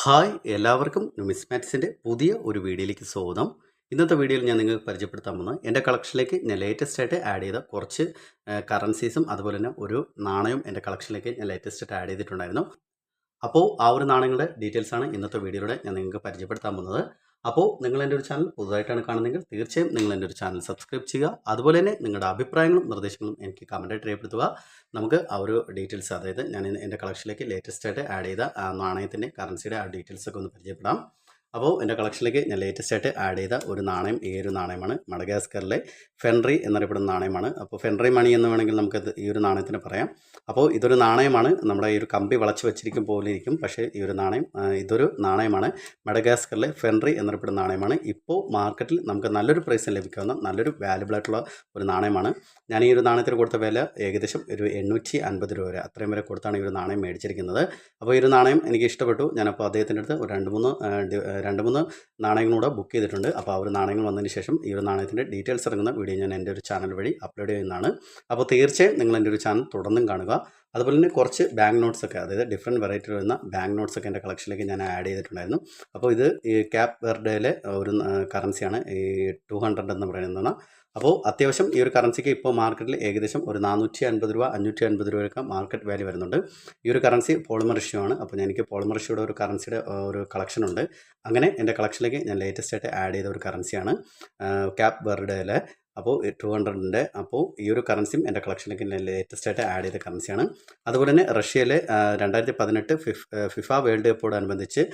Hi എല്ലാവർക്കും നുമിസ്മാറ്റിക്സിന്റെ പുതിയ ഒരു വീഡിയോയിലേക്ക് സ്വാഗതം. ഇന്നത്തെ വീഡിയോയിൽ ഞാൻ നിങ്ങൾക്ക് പരിചയപ്പെടുത്താൻ പോകുന്നത് എന്റെ കളക്ഷനിലേക്ക് ഞാൻ ലേറ്റസ്റ്റ് ആയിട്ട് ആഡ് ചെയ്ത കുറച്ച് കറൻസീസും അതുപോലെ തന്നെ ഒരു നാണയവും എന്റെ കളക്ഷനിലേക്ക് ഞാൻ ലേറ്റസ്റ്റ് ആയിട്ട് ആഡ് ചെയ്തിട്ടുണ്ടായിരുന്നു. അപ്പോൾ ആ ഒരു നാണയങ്ങളുടെ ഡീറ്റെയിൽസാണ് ഇന്നത്തെ വീഡിയോയിലൂടെ ഞാൻ നിങ്ങൾക്ക് പരിചയപ്പെടുത്താൻ പോകുന്നത്. അപ്പോൾ നിങ്ങൾ എന്റെ ഒരു ചാനൽ പുതുതായിട്ടാണ് കാണുന്നതെങ്കിൽ തീർച്ചയായും നിങ്ങൾ എന്റെ ഒരു ചാനൽ സബ്സ്ക്രൈബ് ചെയ്യുക. അതുപോലെ തന്നെ നിങ്ങളുടെ അഭിപ്രായങ്ങളും നിർദ്ദേശങ്ങളും എനിക്ക് കമന്റായിട്ട് രേഖപ്പെടുത്തുക. നമുക്ക് ആ ഒരു ഡീറ്റെയിൽസ് അതായത് ഞാൻ എന്റെ കളക്ഷനിലേക്ക് ലേറ്റസ്റ്റ് ആയിട്ട് ആഡ് ചെയ്ത നാണയത്തിന്റെ കറൻസിയുടെ ആ ഡീറ്റെയിൽസൊക്കെ ഒന്ന് പരിചയപ്പെടാം. അപ്പോൾ എന്റെ കളക്ഷനിലേക്ക് ഞാൻ ലേറ്റസ്റ്റ് ആയിട്ട് ആഡ് ചെയ്ത ഒരു നാണയം ഈ ഒരു നാണയമാണ് മഡഗാസ്കറിലെ ഫെൻറി എന്നറിയപ്പെടുന്ന നാണയമാണ്. അപ്പോൾ ഫെൻറി മണി എന്ന് വേണമെങ്കിൽ നമുക്ക് ഈ ഒരു നാണയത്തിന് പറയാം. അപ്പോൾ ഇതൊരു നാണയമാണ്. നമ്മുടെ ഈ ഒരു കമ്പി വളച്ച് വെച്ചിരിക്കും പോലെ ഇരിക്കും. പക്ഷേ ഈ ഒരു നാണയം ഇതൊരു നാണയമാണ്. മഡഗാസ്കറിലെ ഫെൻറി എന്നറിയപ്പെടുന്ന നാണയമാണ്. ഇപ്പോൾ മാർക്കറ്റിൽ നമുക്ക് നല്ലൊരു പ്രൈസിന് ലഭിക്കാവുന്ന നല്ലൊരു വാല്യുബിൾ ആയിട്ടുള്ള ഒരു നാണയമാണ്. ഞാൻ ഈ ഒരു നാണയത്തിന് കൊടുത്ത വില ഏകദേശം ഒരു എണ്ണൂറ്റി അൻപത് രൂപ വരെ. അത്രയും വരെ കൊടുത്താണ് ഈ ഒരു നാണയം മേടിച്ചിരിക്കുന്നത്. അപ്പോൾ ഈ ഒരു നാണയം എനിക്ക് ഇഷ്ടപ്പെട്ടു. ഞാനപ്പോൾ അദ്ദേഹത്തിന്റെ അടുത്ത് ഒരു രണ്ട് മൂന്ന് രണ്ട് മൂന്ന് നാണയങ്ങളൂടെ ബുക്ക് ചെയ്തിട്ടുണ്ട്. അപ്പോൾ ആ ഒരു നാണയങ്ങൾ വന്നതിന് ശേഷം ഈ ഒരു നാണയത്തിന്റെ ഡീറ്റെയിൽസ് ഇറങ്ങുന്ന വീഡിയോ ഞാൻ എന്റെ ഒരു ചാനൽ വഴി അപ്ലോഡ് ചെയ്യുന്നതാണ്. അപ്പോൾ തീർച്ചയായും നിങ്ങൾ എന്റെ ഒരു ചാനൽ തുടർന്നും കാണുക. അതുപോലെ തന്നെ കുറച്ച് ബാങ്ക് നോട്ട്സ് ഒക്കെ അതായത് ഡിഫറെന്റ് വെറൈറ്റി വരുന്ന ബാങ്ക് നോട്ട്സ് ഒക്കെ എന്റെ കളക്ഷനിലേക്ക് ഞാൻ ആഡ് ചെയ്തിട്ടുണ്ടായിരുന്നു. അപ്പോൾ ഇത് ഈ ക്യാപ് വെർഡേയിലെ ഒരു കറൻസിയാണ് ഈ ടു ഹൺഡ്രഡ് എന്ന് പറയുന്നതാണ് അപ്പോൾ അത്യാവശ്യം ഈ ഒരു കറൻസിക്ക് ഇപ്പോൾ മാർക്കറ്റിൽ ഏകദേശം ഒരു നാനൂറ്റി അൻപത് രൂപ അഞ്ഞൂറ്റി അൻപത് രൂപയൊക്കെ മാർക്കറ്റ് വാല്യൂ വരുന്നുണ്ട്. ഈ ഒരു കറൻസി പോളിമർ ആണ്. അപ്പോൾ എനിക്ക് പോളിമർ ഒരു കറൻസിയുടെ ഒരു കളക്ഷൻ ഉണ്ട്. അങ്ങനെ എന്റെ കളക്ഷനിലേക്ക് ഞാൻ ലേറ്റസ്റ്റ് ആയിട്ട് ആഡ് ചെയ്ത ഒരു കറൻസിയാണ് ക്യാപ് വെർഡയിലെ അപ്പോൾ ടു ഹൺഡ്രഡിന്റെ അപ്പോൾ ഈ ഒരു കറൻസിയും എന്റെ കളക്ഷനിലേക്ക് ലേറ്റസ്റ്റ് ആയിട്ട് ആഡ് ചെയ്ത കറൻസിയാണ് അതുപോലെ തന്നെ റഷ്യയിലെ രണ്ടായിരത്തി പതിനെട്ട് ഫിഫ് വേൾഡ് കപ്പോടനുബന്ധിച്ച്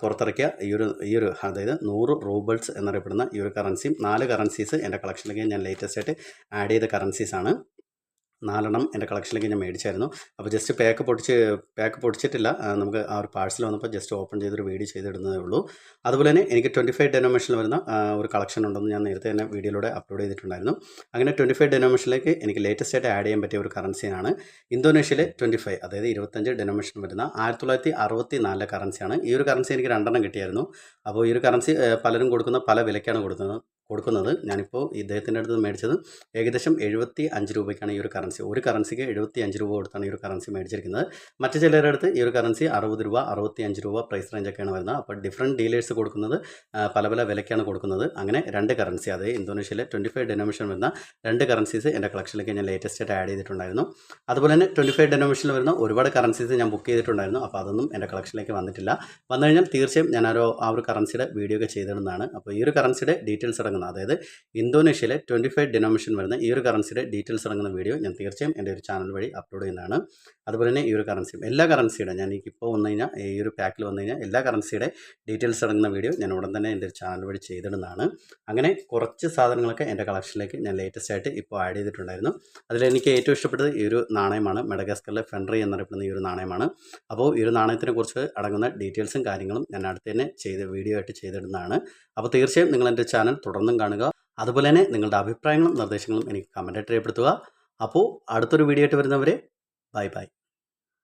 പുറത്തിറക്കിയ ഈ ഒരു ഈ ഒരു അതായത് നൂറ് റൂബിൾസ് എന്നറിയപ്പെടുന്ന ഈ ഒരു കറൻസിയും നാല് കറൻസീസ് എന്റെ കളക്ഷനിലേക്ക് ഞാൻ ലേറ്റസ്റ്റ് ആയിട്ട് ആഡ് ചെയ്ത കറൻസീസാണ് നാലെണ്ണം എന്റെ കളക്ഷനിലേക്ക് ഞാൻ മേടിച്ചായിരുന്നു. അപ്പോൾ ജസ്റ്റ് പാക്ക് പൊടിച്ച് പാക്ക് പൊടിച്ചിട്ടില്ല നമുക്ക് ആ ഒരു പാഴ്സൽ വന്നപ്പോൾ ജസ്റ്റ് ഓപ്പൺ ചെയ്തൊരു വീഡിയോ ചെയ്തിടുന്നതേ ഉള്ളൂ. അതുപോലെ തന്നെ എനിക്ക് ട്വന്റി ഫൈവ് ഡെനോമേഷനിൽ വരുന്ന ഒരു കളക്ഷൻ ഉണ്ടെന്ന് ഞാൻ നേരത്തെ തന്നെ വീഡിയോയിലൂടെ അപ്ലോഡ് ചെയ്തിട്ടുണ്ടായിരുന്നു. അങ്ങനെ ട്വന്റി ഫൈവ് ഡെനോമേഷനിലേക്ക് എനിക്ക് ലേറ്റസ്റ്റ് ആയിട്ട് ആഡ് ചെയ്യാൻ പറ്റിയ ഒരു കറൻസിയാണ് ഇന്തോനേഷ്യയിലെ ട്വന്റി ഫൈവ് അതായത് ഇരുപത്തഞ്ച് ഡെനോമേഷൻ വരുന്ന ആയിരത്തി തൊള്ളായിരത്തി അറുപത്തി നാലിലെ കറൻസിയാണ് ഈ ഒരു കറൻസി എനിക്ക് രണ്ടെണ്ണം കിട്ടിയായിരുന്നു. അപ്പോൾ ഈ ഒരു കറൻസി പലരും കൊടുക്കുന്ന പല വിലയ്ക്കാണ് കൊടുക്കുന്നത്. കൊടുക്കുന്നത്. ഞാനിപ്പോൾ ഇദ്ദേഹത്തിന്റെ അടുത്ത് മേടിച്ചത് ഏകദേശം എഴുപത്തി അഞ്ച് രൂപയ്ക്കാണ് ഈ ഒരു കറൻസി ഒരു കറൻസിക്ക് എഴുപത്തി അഞ്ച് രൂപ കൊടുത്താണ് ഈ ഒരു കറൻസി മേടിച്ചിരിക്കുന്നത്. മറ്റു ചിലരുടെ അടുത്ത് ഈ ഒരു കറൻസി അറുപത് രൂപ അറുപത്തി അഞ്ച് രൂപ പ്രൈസ് റേഞ്ചൊക്കെയാണ് വരുന്നത്. അപ്പോൾ ഡിഫറെന്റ് ഡീലേഴ്സ് കൊടുക്കുന്നത് പല പല വിലയ്ക്കാണ് കൊടുക്കുന്നത്. അങ്ങനെ രണ്ട് കറൻസി അതായത് ഇന്തോനേഷ്യയിലെ ട്വന്റി ഫൈവ് ഡെനോമേഷൻ വരുന്ന രണ്ട് കറൻസീസ് എന്റെ കളക്ഷനിലേക്ക് ഞാൻ ലേറ്റസ്റ്റ് ആയിട്ട് ആഡ് ചെയ്തിട്ടുണ്ടായിരുന്നു. അതുപോലെ തന്നെ ട്വന്റി ഫൈവ് ഡെനോമേഷനിൽ വരുന്ന ഒരുപാട് കറൻസീസ് ഞാൻ ബുക്ക് ചെയ്തിട്ടുണ്ടായിരുന്നു. അപ്പോൾ അതൊന്നും എന്റെ കളക്ഷനിലേക്ക് വന്നിട്ടില്ല. വന്നു കഴിഞ്ഞാൽ തീർച്ചയായും ഞാനൊരു ആ ഒരു കറൻസിയുടെ വീഡിയോ ഒക്കെ ചെയ്തിടുന്നതാണ്. അപ്പോൾ ഈ ഒരു കറൻസിയുടെ ഡീറ്റെയിൽസ് അടങ്ങുന്ന അതായത് ഇന്തോനേഷ്യയിലെ ട്വന്റി ഫൈവ് ഡിനോമിഷൻ വരുന്ന ഈ ഒരു കറൻസിയുടെ ഡീറ്റെയിൽസ് ഇറങ്ങുന്ന വീഡിയോ ഞാൻ തീർച്ചയായും എന്റെ ഒരു ചാനൽ വഴി അപ്ലോഡ് ചെയ്യുന്നതാണ്. അതുപോലെ തന്നെ ഈ ഒരു കറൻസിയും എല്ലാ കറൻസിയുടെ ഞാൻ ഇപ്പോൾ വന്നു കഴിഞ്ഞാൽ ഈ ഒരു പാക്കിൽ വന്നു കഴിഞ്ഞാൽ എല്ലാ കറൻസിയുടെ ഡീറ്റെയിൽസ് ഇറങ്ങുന്ന വീഡിയോ ഞാൻ ഉടൻ തന്നെ എന്റെ ഒരു ചാനൽ വഴി ചെയ്തിടുന്നതാണ്. അങ്ങനെ കുറച്ച് സാധനങ്ങളൊക്കെ എന്റെ കളക്ഷനിലേക്ക് ഞാൻ ലേറ്റസ്റ്റ് ആയിട്ട് ഇപ്പോൾ ആഡ് ചെയ്തിട്ടുണ്ടായിരുന്നു. അതിൽ എനിക്ക് ഏറ്റവും ഇഷ്ടപ്പെട്ടത് ഈ ഒരു നാണയമാണ്. മെഡഗാസ്കറിലെ ഫെൻട്രി എന്നറിയപ്പെടുന്ന ഈ ഒരു നാണയമാണ്. അപ്പോൾ ഈ ഒരു നാണയത്തിനെ കുറിച്ച് അടങ്ങുന്ന ഡീറ്റെയിൽസും കാര്യങ്ങളും ഞാൻ അടുത്ത് തന്നെ ചെയ്ത് വീഡിയോ ആയിട്ട് ചെയ്തിടുന്നതാണ്. അപ്പോൾ തീർച്ചയായും നിങ്ങൾ എന്റെ ചാനൽ തുടർന്നും കാണുക. അതുപോലെ തന്നെ നിങ്ങളുടെ അഭിപ്രായങ്ങളും നിർദ്ദേശങ്ങളും എനിക്ക് കമന്റായിട്ട് രേഖപ്പെടുത്തുക. അപ്പോൾ അടുത്തൊരു വീഡിയോ ആയിട്ട് വരുന്നവരെ ബൈ ബൈ